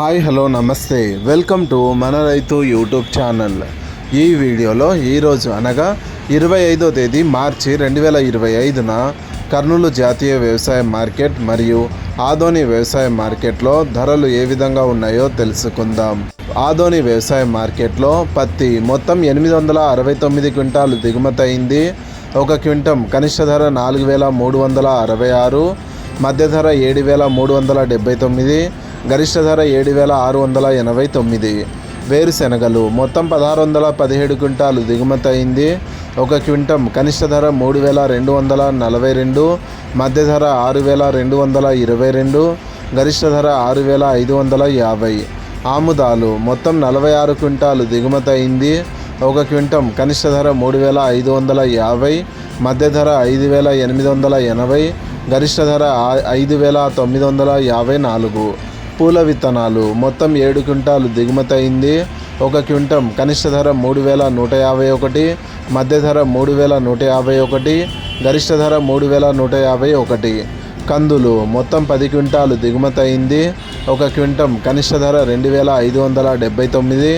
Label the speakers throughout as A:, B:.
A: Hi hello నమస్తే. Welcome to మన రైతు యూట్యూబ్ ఛానల్. ఈ వీడియోలో ఈరోజు అనగా ఇరవై ఐదో తేదీ మార్చి రెండు వేల ఇరవై ఐదున కర్నూలు జాతీయ వ్యవసాయ మార్కెట్ మరియు ఆదోని వ్యవసాయ మార్కెట్లో ధరలు ఏ విధంగా ఉన్నాయో తెలుసుకుందాం. ఆదోని వ్యవసాయ మార్కెట్లో పత్తి మొత్తం ఎనిమిది వందల అరవై తొమ్మిది క్వింటాలు దిగుమతి అయింది. ఒక క్వింటం కనిష్ట ధర నాలుగు వేల మూడు వందల అరవై ఆరు మధ్య ధర ఏడు వేల మూడు వందల డెబ్బై తొమ్మిది గరిష్ట ధర ఏడు వేల ఆరు వందల ఎనభై తొమ్మిది. వేరుశెనగలు మొత్తం పదహారు వందల పదిహేడు క్వింటాలు దిగుమతి అయింది. ఒక క్వింటం కనిష్ట ధర మూడు వేల రెండు వందల నలభై రెండు మధ్య ధర ఆరు వేల రెండు వందల ఇరవై రెండు గరిష్ట ధర ఆరు వేల ఐదు వందల యాభై. ఆముదాలు మొత్తం నలభై ఆరు క్వింటాలు దిగుమతి అయింది. ఒక క్వింటం కనిష్ట ధర మూడు వేల ఐదు వందల యాభై మధ్య ధర ఐదు వేల ఎనిమిది వందల ఎనభై గరిష్ట ధర ఐదు వేల తొమ్మిది వందల యాభై నాలుగు. పూల విత్తనాలు. మొత్తం ఏడు క్వింటాలు దిగుమతి అయింది. ఒక క్వింటం కనిష్ట ధర మూడు వేల నూట యాభై ఒకటి మధ్య ధర మూడు వేల నూట యాభై ఒకటి గరిష్ట ధర మూడు వేల నూట యాభై ఒకటి. కందులు మొత్తం పది క్వింటాలు దిగుమతి అయింది. ఒక క్వింటం కనిష్ట ధర రెండు వేల ఐదు వందల డెబ్బై తొమ్మిది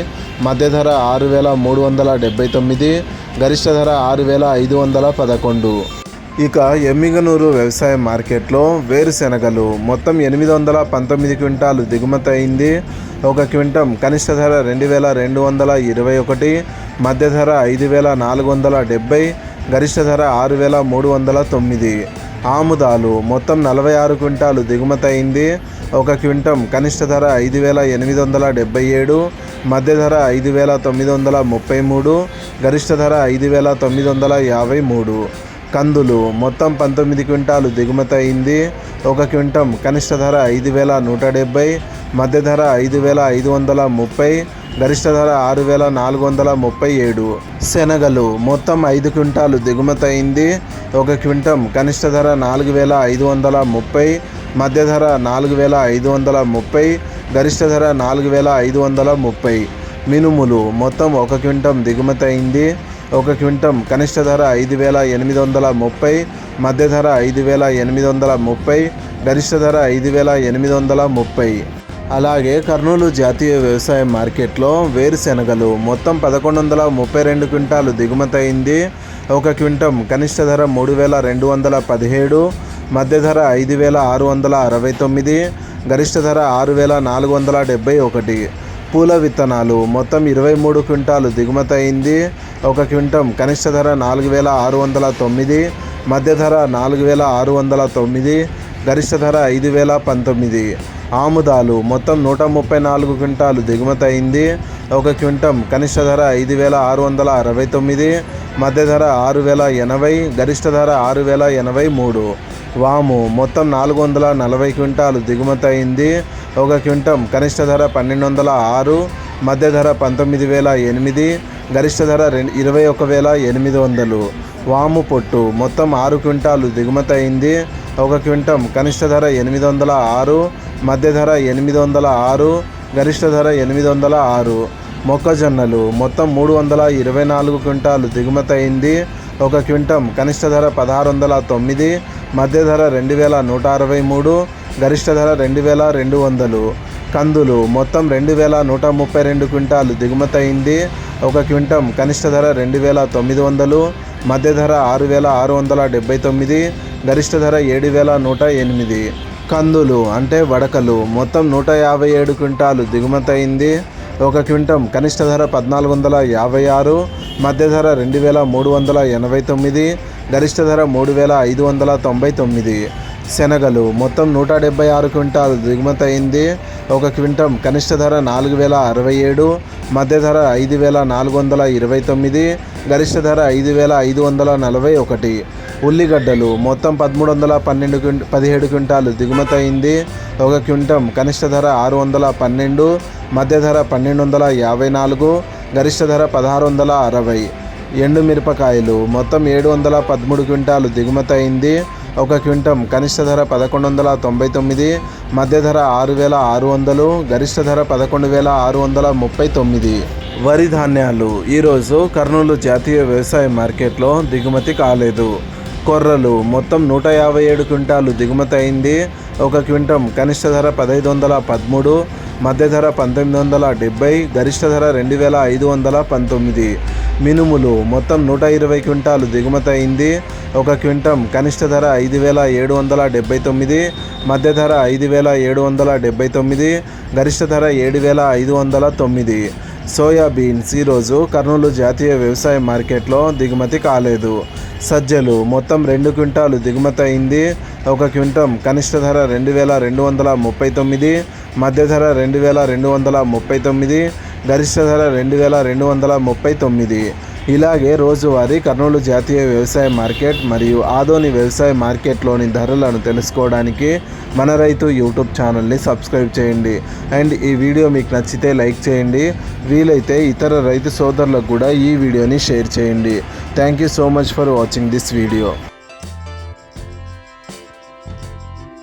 A: మధ్య ధర ఆరు వేల మూడు వందల డెబ్బై తొమ్మిది గరిష్ట ధర ఆరు వేల ఐదు వందల పదకొండు. ఇక ఎమ్మిగనూరు వ్యవసాయ మార్కెట్లో వేరుశెనగలు మొత్తం ఎనిమిది వందల పంతొమ్మిది క్వింటాలు దిగుమతి అయింది. ఒక క్వింటం కనిష్ట ధర రెండు వేల రెండు వందల ఇరవై ఒకటి మధ్య ధర ఐదు వేల నాలుగు వందల డెబ్బై గరిష్ట ధర ఆరు వేల మూడు వందల తొమ్మిది. ఆముదాలు మొత్తం నలభై ఆరు క్వింటాలు దిగుమతి అయింది. ఒక క్వింటం కనిష్ట ధర ఐదు వేల ఎనిమిది వందల డెబ్బై ఏడు మధ్య ధర ఐదు వేల తొమ్మిది వందల ముప్పై మూడు గరిష్ట ధర ఐదు వేల తొమ్మిది వందల యాభై మూడు. కందులు మొత్తం పంతొమ్మిది క్వింటాలు దిగుమతి అయింది. ఒక క్వింటం కనిష్ట ధర ఐదు వేల నూట డెబ్బై మధ్య ధర ఐదు వేల ఐదు వందల ముప్పై గరిష్ట ధర ఆరు వేల నాలుగు వందల ముప్పై ఏడు. శనగలు మొత్తం ఐదు క్వింటాలు దిగుమతి అయింది. ఒక క్వింటం కనిష్ట ధర నాలుగు వేల ఐదు వందల ముప్పై మధ్య ధర నాలుగు వేల ఐదు వందల ముప్పై గరిష్ట ధర నాలుగు వేల ఐదు వందల ముప్పై. మినుములు మొత్తం ఒక క్వింటం దిగుమతి అయింది. ఒక క్వింటం కనిష్ట ధర ఐదు వేల ఎనిమిది వందల ముప్పై మధ్య ధర ఐదు వేల ఎనిమిది వందల ముప్పై గరిష్ట ధర ఐదు వేల ఎనిమిది వందల ముప్పై. అలాగే కర్నూలు జాతీయ వ్యవసాయ మార్కెట్లో వేరుశెనగలు మొత్తం పదకొండు వందల ముప్పై రెండు క్వింటాలు దిగుమతి అయింది. ఒక క్వింటం కనిష్ట ధర మూడు వేల రెండు వందల పదిహేడు మధ్య ధర ఐదు వేల ఆరు వందల అరవై తొమ్మిది గరిష్ట ధర ఆరు వేల నాలుగు వందల డెబ్బై ఒకటి. పూల విత్తనాలు. మొత్తం ఇరవై మూడు క్వింటాలు దిగుమతి అయింది. ఒక క్వింటం కనిష్ట ధర నాలుగు వేల ఆరు వందల తొమ్మిది మధ్య ధర నాలుగు వేల ఆరు వందల తొమ్మిది గరిష్ట ధర ఐదు వేల పంతొమ్మిది. ఆముదాలు మొత్తం నూట ముప్పై నాలుగు క్వింటాలు దిగుమతి అయింది. ఒక క్వింటం కనిష్ట ధర ఐదు వేల ఆరు వందల అరవై తొమ్మిది మధ్య ధర ఆరు వేల ఎనభై గరిష్ట ధర ఆరు వేల ఎనభై మూడు. వాము మొత్తం నాలుగు వందల నలభై క్వింటాలు దిగుమతి అయింది. ఒక క్వింటం. కనిష్ట ధర పన్నెండు వందల ఆరు మధ్య ధర పంతొమ్మిది వేల ఎనిమిది గరిష్ట ధర రెండు ఇరవై ఒక వేల ఎనిమిది వందలు. వాము పొట్టు. మొత్తం ఆరు క్వింటాలు దిగుమతి అయింది. ఒక క్వింటం. కనిష్ట ధర ఎనిమిది వందల ఆరు మధ్య ధర ఎనిమిది వందల ఆరు గరిష్ట ధర ఎనిమిది వందల ఆరు. మొక్కజొన్నలు. మొత్తం మూడు వందల ఇరవై నాలుగు క్వింటాలు దిగుమతి అయింది. ఒక క్వింటం. కనిష్ట ధర పదహారు వందల తొమ్మిది మధ్య ధర రెండు వేల నూట అరవై మూడు గరిష్ట ధర రెండు వేల రెండు వందలు. కందులు మొత్తం రెండు వేల నూట ముప్పై రెండు క్వింటాలు దిగుమతి అయింది. ఒక క్వింటం కనిష్ట ధర రెండు వేల తొమ్మిది వందలు మధ్య ధర ఆరు వేల ఆరు వందల డెబ్బై తొమ్మిది గరిష్ట ధర ఏడు వేల నూట ఎనిమిది. కందులు అంటే వడకలు మొత్తం నూట యాభై ఏడు క్వింటాలు దిగుమతి అయింది. ఒక క్వింటం కనిష్ట ధర పద్నాలుగు వందల యాభై ఆరు మధ్య ధర రెండు వేల మూడు వందల ఎనభై తొమ్మిది గరిష్ట ధర మూడు వేల ఐదు వందల తొంభై తొమ్మిది. శనగలు. మొత్తం నూట డెబ్బై ఆరు క్వింటాలు దిగుమతి అయింది ఒక క్వింటం కనిష్ట ధర నాలుగు వేల అరవై ఏడు మధ్య ధర ఐదు వేల నాలుగు వందల ఇరవై తొమ్మిది గరిష్ట ధర ఐదు వేల ఐదు వందల నలభై ఒకటి. ఉల్లిగడ్డలు మొత్తం పదమూడు వందల పన్నెండు క్వింట పదిహేడు క్వింటాలు దిగుమతి అయింది ఒక క్వింటం కనిష్ట ధర ఆరు వందల పన్నెండు మధ్య ధర పన్నెండు వందల యాభై నాలుగు గరిష్ట ధర పదహారు వందల అరవై. ఎండు మిరపకాయలు మొత్తం ఏడు వందల పదమూడు క్వింటాలు దిగుమతి అయింది ఒక క్వింటం కనిష్ట ధర పదకొండు వందల తొంభై తొమ్మిది మధ్య ధర ఆరు వేల ఆరు వందలు గరిష్ట ధర పదకొండు వేల ఆరు వందల ముప్పై తొమ్మిది. వరి ధాన్యాలు. ఈరోజు కర్నూలు జాతీయ వ్యవసాయ మార్కెట్లో దిగుమతి కాలేదు. కొర్రలు మొత్తం నూట యాభై ఏడు క్వింటాలు దిగుమతి అయింది. ఒక క్వింటం కనిష్ట ధర పదహైదు వందల పదమూడు మధ్య ధర పంతొమ్మిది వందల డెబ్బై గరిష్ట ధర రెండు వేల ఐదు వందల పంతొమ్మిది. మినుములు మొత్తం నూట ఇరవై క్వింటాలు దిగుమతి అయింది. ఒక క్వింటం కనిష్ట ధర ఐదు వేల ఏడు వందల డెబ్బై తొమ్మిది మధ్య ధర ఐదు వేల ఏడు వందల డెబ్బై తొమ్మిది గరిష్ట ధర ఏడు వేల ఐదు వందల తొమ్మిది. సోయాబీన్స్ ఈరోజు కర్నూలు జాతీయ వ్యవసాయ మార్కెట్లో దిగుమతి కాలేదు. సజ్జలు మొత్తం రెండు క్వింటాలు దిగుమతి అయింది. ఒక క్వింటం కనిష్ట ధర రెండు వేల రెండు వందల ముప్పై తొమ్మిది మధ్య ధర రెండు వేల రెండు వందల ముప్పై తొమ్మిది గరిష్ట ధర రెండు వేల రెండు వందల ముప్పై తొమ్మిది. ఇలాగే రోజువారీ కర్నూలు జాతీయ వ్యవసాయ మార్కెట్ మరియు ఆదోని వ్యవసాయ మార్కెట్లోని ధరలను తెలుసుకోవడానికి మన రైతు యూట్యూబ్ ఛానల్ని సబ్స్క్రైబ్ చేయండి. అండ్ ఈ వీడియో మీకు నచ్చితే లైక్ చేయండి. వీలైతే ఇతర రైతు సోదరులకు కూడా ఈ వీడియోని షేర్ చేయండి. Thank you so much for watching this video.